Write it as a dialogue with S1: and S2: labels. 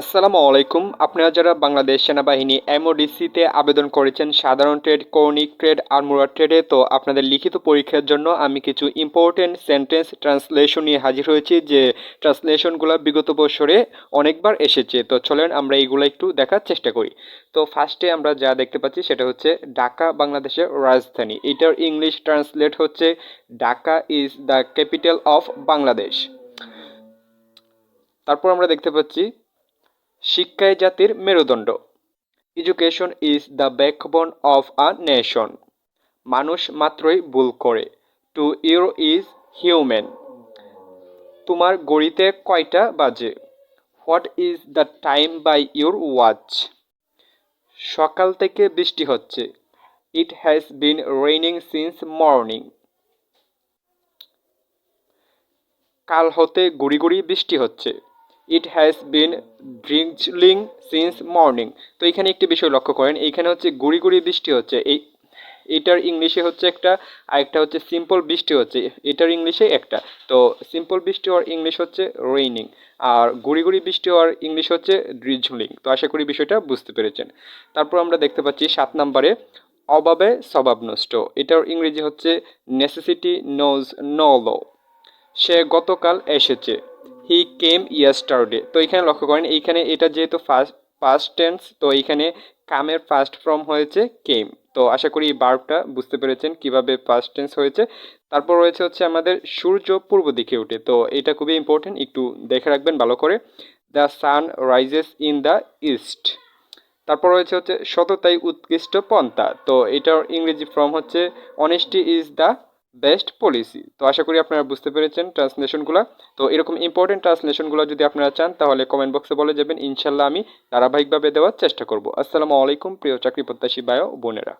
S1: আসসালামু আলাইকুম। আপনারা যারা বাংলাদেশ সেনাবাহিনী এমওডিসিতে আবেদন করেছেন, সাধারণ ট্রেড, কৌণিক ট্রেড, আর্মুরা ট্রেডে, তো আপনাদের লিখিত পরীক্ষার জন্য আমি কিছু ইম্পর্টেন্ট সেন্টেন্স ট্রান্সলেশন নিয়ে হাজির হয়েছি, যে ট্রান্সলেশনগুলো বিগত বছরে অনেকবার এসেছে। তো চলেন আমরা এইগুলো একটু দেখার চেষ্টা করি। তো ফার্স্টে আমরা যা দেখতে পাচ্ছি, সেটা হচ্ছে ঢাকা, বাংলাদেশের রাজধানী। এটার ইংলিশ ট্রান্সলেট হচ্ছে, Dhaka is the capital of Bangladesh তারপর আমরা দেখতে পাচ্ছি শিক্ষাই জাতির মেরুদণ্ড। Education is the backbone of a nation মানুষ মাত্রই ভুল করে। টু ইউর ইজ হিউম্যান তোমার গড়িতে কয়টা বাজে? What is the time by your watch সকাল থেকে বৃষ্টি হচ্ছে। It has been raining since morning কাল হতে গুড়ি গুড়ি বৃষ্টি হচ্ছে। It has been drizzling since morning তো এখানে একটি বিষয় লক্ষ্য করেন। এইখানে হচ্ছে গুড়ি গুড়ি বৃষ্টি হচ্ছে। এই, এটার ইংলিশে হচ্ছে একটা, আর একটা হচ্ছে সিম্পল বৃষ্টি হচ্ছে। এটার ইংলিশে একটা। তো সিম্পল বৃষ্টি হওয়ার ইংলিশ হচ্ছে রেইনিং আর গুড়ি গুড়ি বৃষ্টি হওয়ার ইংলিশ হচ্ছে ড্রিজলিং তো আশা করি বিষয়টা বুঝতে পেরেছেন। তারপর আমরা দেখতে পাচ্ছি সাত নম্বরে, অভাবে স্বভাব নষ্ট। এটার ইংরেজি হচ্ছে নেসেসিটি নোজ নো সে গতকাল এসেছে। হি কেম ইয়েস্টারডে তো এখানে লক্ষ্য করেন, এইখানে এটা যেহেতু ফার্স্ট ফার্স্ট টেন্স তো এইখানে কামের ফার্স্ট ফর্ম হয়েছে কেম তো আশা করি এই বার্বটা বুঝতে পেরেছেন কীভাবে ফার্স্ট টেন্স হয়েছে। তারপর রয়েছে হচ্ছে আমাদের সূর্য পূর্ব দিকে ওঠে তো এটা খুবই ইম্পর্টেন্ট একটু দেখে রাখবেন ভালো করে। The sun rises in the east তারপর রয়েছে হচ্ছে সততাই উৎকৃষ্ট পন্থা। তো এটার ইংরেজি ফর্ম হচ্ছে honesty is the best policy তো আশা করি আপনারা বুঝতে পেরেছেন ট্রান্সলেশনগুলো তো এরকম ইম্পর্টেন্ট ট্রান্সলেশনগুলো যদি আপনারা চান, তাহলে কমেন্ট বক্সে বলে যাবেন, ইনশাল্লাহ আমি ধারাবাহিকভাবে দেওয়ার চেষ্টা করব। আসসালামু আলাইকুম, প্রিয় চাকরি প্রত্যাশী বায়ো বোনেরা।